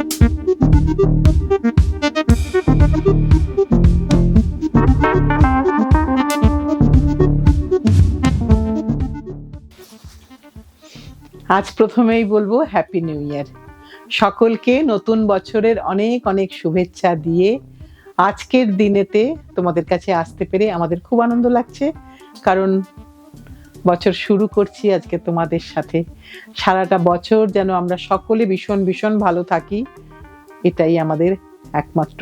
আজ প্রথমেই বলব হ্যাপি নিউ ইয়ার সকলকে নতুন বছরের অনেক অনেক শুভেচ্ছা দিয়ে আজকের দিনেতে তোমাদের কাছে আসতে পেরে আমাদের খুব আনন্দ লাগছে। কারণ বছর শুরু করছি আজকে তোমাদের সাথে। সারাটা বছর যেন আমরা সকলে ভীষণ ভীষণ ভালো থাকি, এটাই আমাদের একমাত্র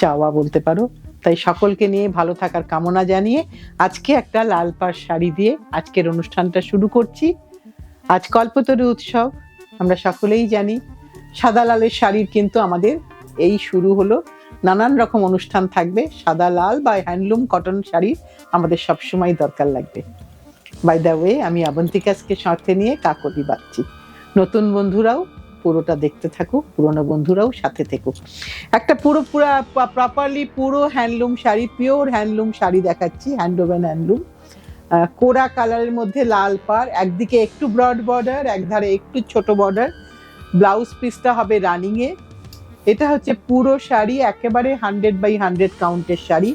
চাওয়া বলতে পারো। তাই সকলকে নিয়ে ভালো থাকার কামনা জানিয়ে আজকে একটা লাল পাড় শাড়ি দিয়ে আজকের অনুষ্ঠানটা শুরু করছি। আজ কল্পতরু উৎসব, আমরা সকলেই জানি, সাদা লালের শাড়ির কিন্তু আমাদের এই শুরু হলো। নানান রকম অনুষ্ঠান থাকবে, সাদা লাল বা হ্যান্ডলুম কটন শাড়ি আমাদের সবসময় দরকার লাগবে। বাই দ্য ওয়ে আমি আবন্তিকাসকে সাথে নিয়ে কাকলি বাচ্ছি। নতুন বন্ধুরাও পুরোটা দেখতে থাকুক পুরনো বন্ধুরাও সাথে থেকুক একটা পুরো পুরা প্রপারলি পুরো handloom sari pure handloom sari দেখাচ্ছি হ্যান্ডলুম আহ, কোরা কালারের মধ্যে লাল পার একদিকে একটু ব্রড বর্ডার একধারে একটু ছোট বর্ডার ব্লাউজ পিসটা হবে রানিংয়ে এটা হচ্ছে পুরো শাড়ি একেবারে হান্ড্রেড বাই হান্ড্রেড কাউন্টের শাড়ি।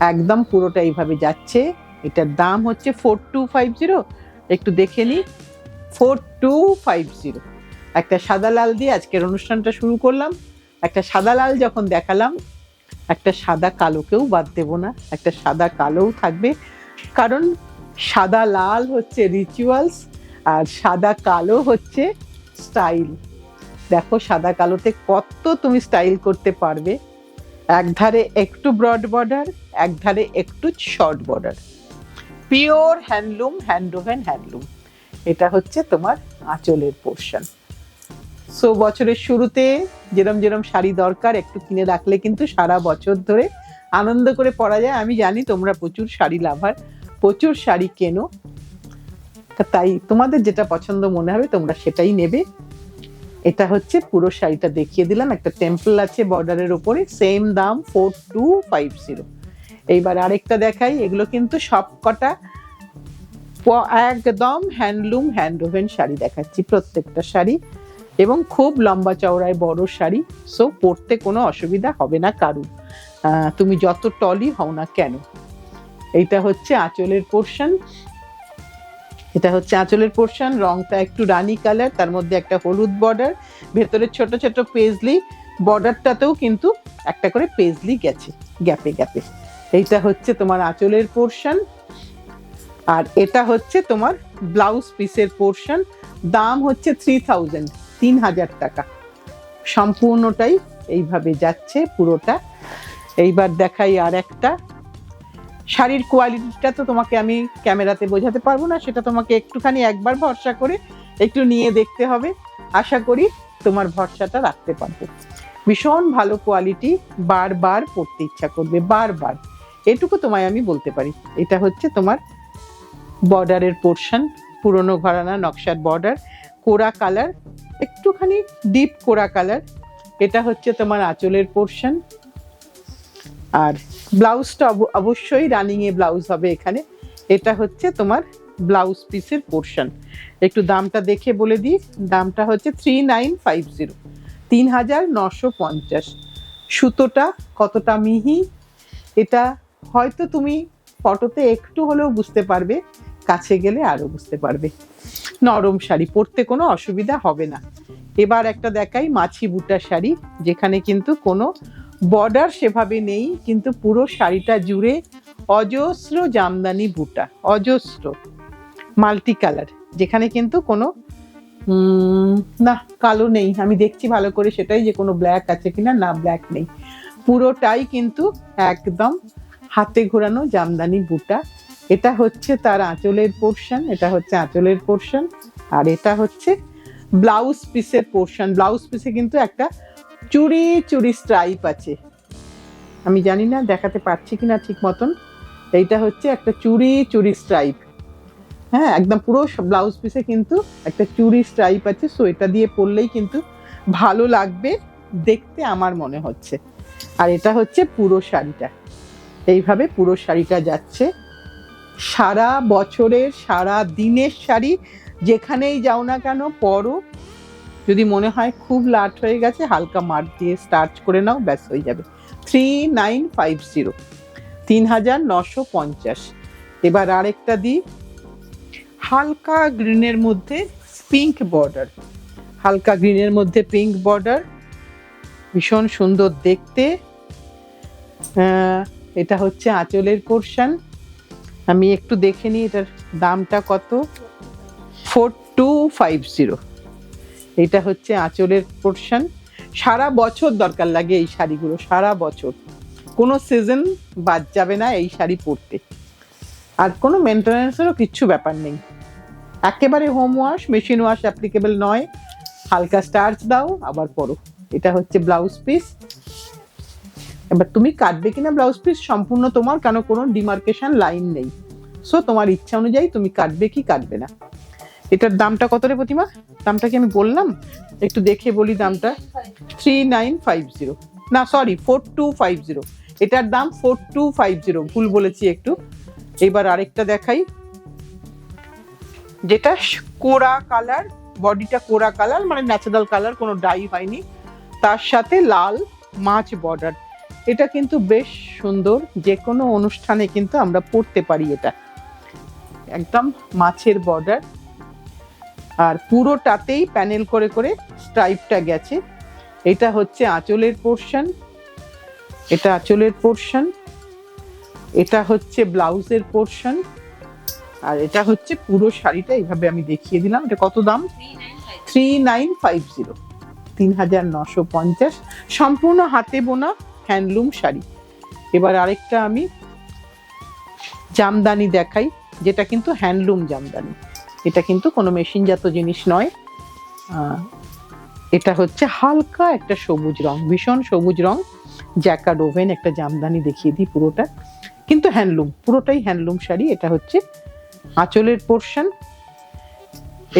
একদম পুরোটা এইভাবে যাচ্ছে। এটার দাম হচ্ছে ফোর টু ফাইভ জিরো একটু দেখে নি ফোর টু ফাইভ জিরো একটা সাদা লাল দিয়ে আজকের অনুষ্ঠানটা শুরু করলাম। একটা সাদা লাল যখন দেখালাম, একটা সাদা কালোকেও বাদ দেবো না। একটা সাদা কালোও থাকবে। কারণ সাদা লাল হচ্ছে রিচুয়ালস আর সাদা কালো হচ্ছে স্টাইল দেখো সাদা কালোতে কত তুমি স্টাইল করতে পারবে। এক ধারে একটু ব্রড বর্ডার এক ধারে একটু short border pure handloom handwoven handloom এটা হচ্ছে তোমার আঁচলের পোর্শন সো বছরের শুরুতে যেরম যেরম শাড়ি দরকার একটু কিনে রাখলে কিন্তু সারা বছর ধরে আনন্দ করে পরা যায়। আমি জানি তোমরা প্রচুর শাড়ি লাভার, প্রচুর শাড়ি কেনো। তাই তোমাদের যেটা পছন্দ মনে হবে তোমরা সেটাই নেবে। এটা হচ্ছে পুরো শাড়িটা দেখিয়ে দিলাম। একটা টেম্পল আছে বর্ডারের ওপরে সেম দাম ফোর টু ফাইভ জিরো এইবার আরেকটা দেখাই এগুলো কিন্তু সব কটা প- একদম হ্যান্ডলুম হ্যান্ডওভেন শাড়ি দেখাচ্ছি প্রত্যেকটা শাড়ি। এবং খুব লম্বা চওড়ায় বড় শাড়ি সো পরতে কোনো অসুবিধা হবে না আহ, তুমি যত টলি হও না কেন এইটা হচ্ছে আঁচলের পোর্শন এটা হচ্ছে আঁচলের পোর্শন রংটা একটু রানি কালার তার মধ্যে একটা হলুদ বর্ডার ভেতরে ছোট ছোট পেজলি বর্ডারটাতেও কিন্তু একটা করে পেজলি গেছে গ্যাপে গ্যাপে। এইটা হচ্ছে তোমার আঁচলের পোর্শন আর এটা হচ্ছে তোমার ব্লাউজ পিসের পোর্শন দাম হচ্ছে থ্রি থাউজেন্ড তিন হাজার টাকা। সম্পূর্ণটাই এইভাবে যাচ্ছে পুরোটা। এইবার দেখাই আর একটা। শাড়ির কোয়ালিটিটা তো তোমাকে আমি ক্যামেরাতে বোঝাতে পারব না, সেটা তোমাকে একটুখানি একবার ভরসা করে একটু নিয়ে দেখতে হবে। আশা করি তোমার ভরসাটা রাখতে পারব। ভীষণ ভালো কোয়ালিটি বারবার পড়তে ইচ্ছা করবে, বারবার। এটুকু তোমায় আমি বলতে পারি। এটা হচ্ছে তোমার বর্ডারের পোর্শন, পুরনো ঘরানা, নকশার বর্ডার, কোরা কালার, একটুখানি ডিপ কোরা কালার। এটা হচ্ছে তোমার আঁচলের পোর্শন। আর ব্লাউজটা অব- অবশ্যই রানিং এ ব্লাউজ হবে এখানে। এটা হচ্ছে তোমার ব্লাউজ পিসের পোর্শন। একটু দামটা দেখে বলে দিই। দামটা হচ্ছে থ্রি নাইন ফাইভ জিরো তিন হাজার নশো পঞ্চাশ। সুতোটা কতটা মিহি? এটা হয়তো তুমি ফটোতে একটু হলেও বুঝতে পারবে, কাছে গেলে আরও বুঝতে পারবে। নরম শাড়ি, পরতে কোনো অসুবিধা হবে না। এবার একটা দেখাই মাছি বুটা শাড়ি, যেখানে কিন্তু কোনো বর্ডার সেভাবে নেই, কিন্তু পুরো শাড়িটা জুড়ে অজস্র জামদানি বুটা, অজস্র, মাল্টি কালার, যেখানে কিন্তু কোনো না, কালো নেই। আমি দেখছি ভালো করে সেটাই যে কোনো ব্ল্যাক আছে কিনা, না, ব্ল্যাক নেই। পুরোটাই কিন্তু একদম হাতে ঘোরানো জামদানি বুটা। এটা হচ্ছে তার আঁচলের পোর্শন এটা হচ্ছে আঁচলের পোর্শন আর এটা হচ্ছে ব্লাউজ পিসের পোর্শন ব্লাউজ পিসে কিন্তু একটা চুড়ি চুড়ি স্ট্রাইপ আছে। আমি জানি না, দেখাতে পারছি কি না ঠিক মতন। এইটা হচ্ছে একটা চুড়ি চুড়ি স্ট্রাইপ হ্যাঁ একদম পুরো ব্লাউজ পিসে কিন্তু একটা চুড়ি স্ট্রাইপ আছে। সো এটা দিয়ে পরলেই কিন্তু ভালো লাগবে, দেখতে আমার মনে হচ্ছে। আর এটা হচ্ছে পুরো শাড়িটা। এইভাবে পুরো শাড়িটা যাচ্ছে। সারা বছরের, সারা দিনের শাড়ি, যেখানেই যাও না কেন পরো। যদি মনে হয় খুব লাট হয়ে গেছে, হালকা মার্ক দিয়ে স্টার্চ করে নাও, ব্যাস হয়ে যাবে। থ্রি নাইন ফাইভ জিরো, তিন হাজার নশো পঞ্চাশ। এবার আরেকটা দিই। হালকা গ্রিনের মধ্যে পিঙ্ক বর্ডার। হালকা গ্রিনের মধ্যে পিঙ্ক বর্ডার। ভীষণ সুন্দর দেখতে। এটা হচ্ছে আঁচলের পোর্শন আমি একটু দেখে নিই এটার দামটা কত। ফোর টু ফাইভ জিরো এটা হচ্ছে আঁচলের পোর্শন সারা বছর দরকার লাগে এই শাড়িগুলো, সারা বছর। কোনো সিজন বাদ যাবে না এই শাড়ি পরতে। আর কোনো মেনটেন্যান্সেরও কিচ্ছু ব্যাপার নেই। একেবারে home wash machine wash applicable নয়। হালকা স্টার্চ দাও, আবার পরো। এটা হচ্ছে ব্লাউজ পিস এবার তুমি কাটবে কিনা ব্লাউজ পিস সম্পূর্ণ তোমার, কেন কোনো ডিমার্কেশন লাইন নেই। সো তোমার ইচ্ছা অনুযায়ী তুমি কাটবে কি কাটবে না। এটার দামটা কত রে প্রতিমা? দামটা কি আমি বললাম? একটু দেখে বলি দামটা। থ্রি নাইন ফাইভ জিরো না sorry four two five zero এটার দাম ফোর টু ফাইভ জিরো ভুল বলেছি একটু। এবার আরেকটা দেখাই। যেটা কোরা কালার, বডিটা কোরা কালার মানে ন্যাচারাল কালার কোনো ডাই হয়নি। তার সাথে লাল মাছ বর্ডার এটা কিন্তু বেশ সুন্দর যে কোনো অনুষ্ঠানে কিন্তু আমরা পরতে পারি এটা। একদম মাছের বর্ডার আর পুরোটাতেই প্যানেল করে করে স্ট্রাইপটা গেছে। এটা হচ্ছে আঁচলের পোর্শন এটা আঁচলের পোর্শন এটা হচ্ছে ব্লাউজের পোর্শন আর এটা হচ্ছে পুরো শাড়িটা এইভাবে আমি দেখিয়ে দিলাম। এটা কত দাম? থ্রি নাইন ফাইভ জিরো তিন হাজার নশো পঞ্চাশ। সম্পূর্ণ হাতে বোনা। হ্যান্ডলুম শাড়ি। এবার আরেকটা আমি জামদানি দেখাই, যেটা কিন্তু হ্যান্ডলুম জামদানি। এটা কিন্তু কোনো মেশিনজাত জিনিস নয়। এটা হচ্ছে হালকা একটা সবুজ রং, ভীষণ সবুজ রং। জ্যাকার্ড ওভেন একটা জামদানি দেখিয়ে দিই পুরোটা। কিন্তু হ্যান্ডলুম, পুরোটাই হ্যান্ডলুম শাড়ি। এটা হচ্ছে আঁচলের পোর্শন।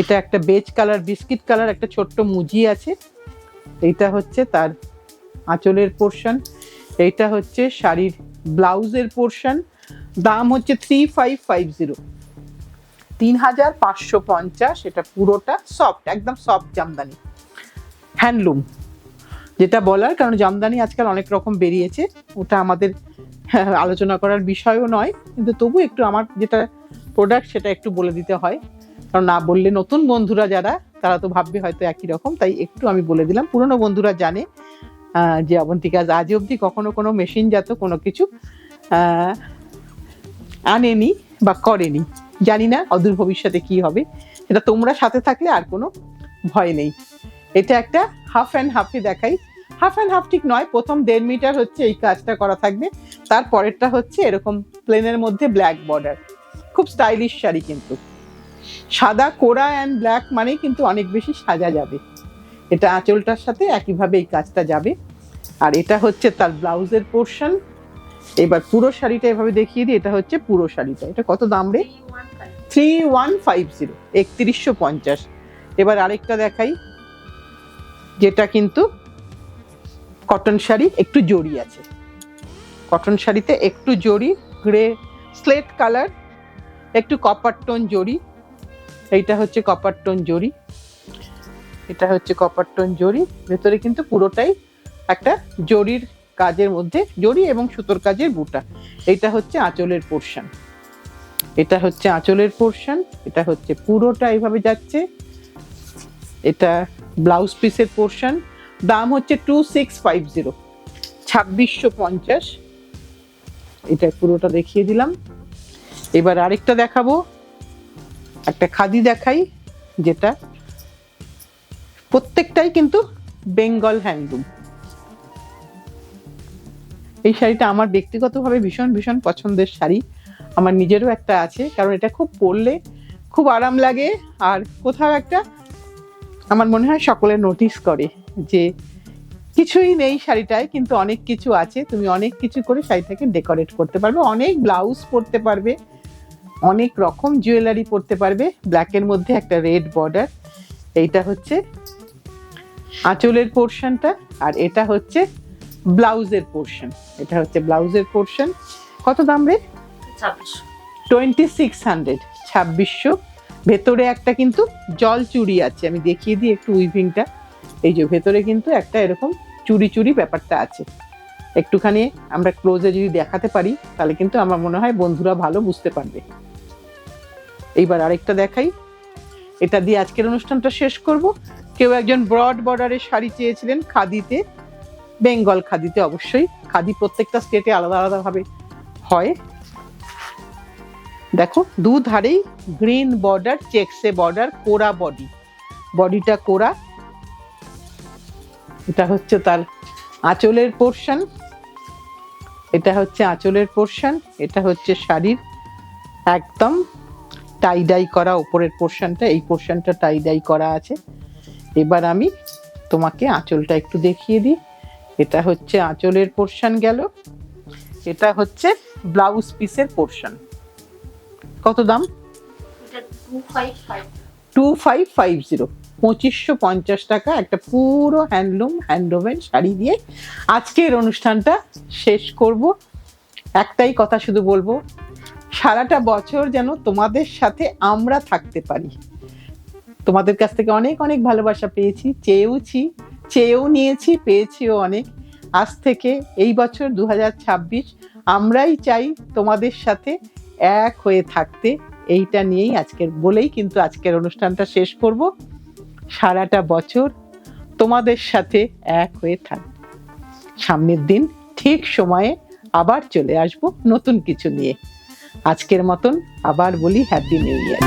এটা একটা বেজ কালার, বিস্কিট কালার, একটা ছোট্ট মুজি আছে। এইটা হচ্ছে তার আঁচলের পোর্শন। এইটা হচ্ছে শাড়ির ব্লাউজের পোর্শন দাম হচ্ছে থ্রি ফাইভ ফাইভ জিরো তিন হাজার পাঁচশো পঞ্চাশ এটা পুরোটা সফট একদম সফট জামদানি। হ্যান্ডলুম যেটা বলার কারণ জামদানি আজকাল অনেক রকম বেরিয়েছে। ওটা আমাদের হ্যাঁ, আলোচনা করার বিষয়ও নয় কিন্তু তবু একটু আমার যেটা প্রোডাক্ট সেটা একটু বলে দিতে হয়। কারণ না বললে নতুন বন্ধুরা যারা তারা তো ভাববে হয়তো একই রকম তাই একটু আমি বলে দিলাম। পুরনো বন্ধুরা জানে যে অবন্তিকা আজ অবধি কখনো কোনো মেশিন মেশিনজাত কোনো কিছু আনেনি বা করেনি। জানি না অদূর ভবিষ্যতে কি হবে। এটা তোমরা সাথে থাকলে আর কোনো ভয় নেই। এটা একটা হাফ অ্যান্ড হাফে দেখাই। হাফ অ্যান্ড হাফ ঠিক নয়, প্রথম দেড় মিটার হচ্ছে এই কাজটা করা থাকবে। তার পরেরটা হচ্ছে এরকম প্লেনের মধ্যে ব্ল্যাক বর্ডার খুব স্টাইলিশ শাড়ি কিন্তু। সাদা, কোরা অ্যান্ড ব্ল্যাক মানে কিন্তু অনেক বেশি সাজা যাবে। এটা আঁচলটার সাথে একইভাবে এই কাজটা যাবে। আর এটা হচ্ছে তার ব্লাউজের পোর্শন এবার পুরো শাড়িটা এভাবে দেখিয়ে দিই, এটা হচ্ছে পুরো শাড়িটা। এটা কত দাম রে? থ্রি ওয়ান ফাইভ জিরো একত্রিশশো পঞ্চাশ। এবার আরেকটা দেখাই, যেটা কিন্তু কটন শাড়ি একটু জড়ি আছে। কটন শাড়িতে একটু জড়ি গ্রে স্লেট কালার একটু কপার টোন জড়ি। এইটা হচ্ছে কপার টোন জড়ি। এটা হচ্ছে কপার টোন জড়ি। ভেতরে কিন্তু পুরোটাই একটা জরির কাজের মধ্যে জড়ি এবং সুতোর কাজের বুটা। এটা হচ্ছে আঁচলের পোর্শন এটা হচ্ছে আঁচলের পোর্শন এটা হচ্ছে পুরোটা এইভাবে যাচ্ছে। এটা ব্লাউজ পিসের পোর্শন দাম হচ্ছে টু সিক্স ফাইভ জিরো ছাব্বিশশো পঞ্চাশ। এটা পুরোটা দেখিয়ে দিলাম। এবার আরেকটা দেখাবো। একটা খাদি দেখাই, যেটা প্রত্যেকটাই কিন্তু বেঙ্গল হ্যান্ডলুম এই শাড়িটা আমার ব্যক্তিগতভাবে ভীষণ ভীষণ পছন্দের শাড়ি। আমার নিজেরও একটা আছে, কারণ এটা খুব পরলে খুব আরাম লাগে। আর কোথাও একটা আমার মনে হয় সকলে নোটিস করে যে কিছুই নেই শাড়িটায়, কিন্তু অনেক কিছু আছে। তুমি অনেক কিছু করে শাড়িটাকে ডেকোরেট করতে পারবে। অনেক ব্লাউজ পরতে পারবে, অনেক রকম জুয়েলারি পরতে পারবে। ব্ল্যাকের মধ্যে একটা রেড বর্ডার এইটা হচ্ছে আঁচলের পোর্শনটা আর এটা হচ্ছে ব্লাউজের পোর্শন এটা হচ্ছে ব্লাউজের পোর্শন কত দাম রে? ছাব্বিশশো টোয়েন্টি সিক্স হান্ড্রেড ছাব্বিশশো। ভেতরে একটা কিন্তু জল চুড়ি আছে। আমি দেখিয়ে দিই একটু উইভিংটা এই যে ভেতরে কিন্তু একটা এরকম চুরি চুরি ব্যাপারটা আছে। একটুখানি আমরা ক্লোজে যদি দেখাতে পারি তাহলে কিন্তু আমার মনে হয় বন্ধুরা ভালো বুঝতে পারবে। এইবার আরেকটা দেখাই। এটা দিয়ে আজকের অনুষ্ঠানটা শেষ করব। কেউ একজন ব্রড বর্ডারের শাড়ি চেয়েছিলেন খাদিতে। বেঙ্গল খাদিতে অবশ্যই। খাদি প্রত্যেকটা স্টেটে আলাদা আলাদা ভাবে হয়। দেখো দু ধারেই গ্রিন বর্ডার চেকসে বর্ডার কোরা বডি বডিটা কোরা এটা হচ্ছে তার আঁচলের পোর্শন এটা হচ্ছে আঁচলের পোর্শন এটা হচ্ছে শাড়ির একদম টাই ডাই করা উপরের পোর্শনটা এই পোর্শনটা টাই ডাই করা আছে। এবার আমি তোমাকে আঁচলটা একটু দেখিয়ে দিই। এটা হচ্ছে আঁচলের পোর্শন গেল। এটা হচ্ছে ব্লাউজ পিসের পোর্শন কত দাম? টু ফাইভ ফাইভ জিরো পঁচিশশো পঞ্চাশ টাকা একটা পুরো হ্যান্ডলুম হ্যান্ডওভেন শাড়ি দিয়ে আজকের অনুষ্ঠানটা শেষ করব। একটাই কথা শুধু বলব সারাটা বছর যেন তোমাদের সাথে আমরা থাকতে পারি। তোমাদের কাছ থেকে অনেক অনেক ভালোবাসা পেয়েছি চেয়েওছি। চেয়েও নিয়েছি, পেয়েছিও অনেক। আজ থেকে এই বছর দু হাজার ছাব্বিশ আমরাই চাই তোমাদের সাথে এক হয়ে থাকতে। এইটা নিয়েই আজকের, বলেই কিন্তু আজকের অনুষ্ঠানটা শেষ করব। সারাটা বছর তোমাদের সাথে এক হয়ে থাক। সামনের দিন ঠিক সময়ে আবার চলে আসব নতুন কিছু নিয়ে। আজকের মতন আবার বলি হ্যাপি নিউ ইয়ার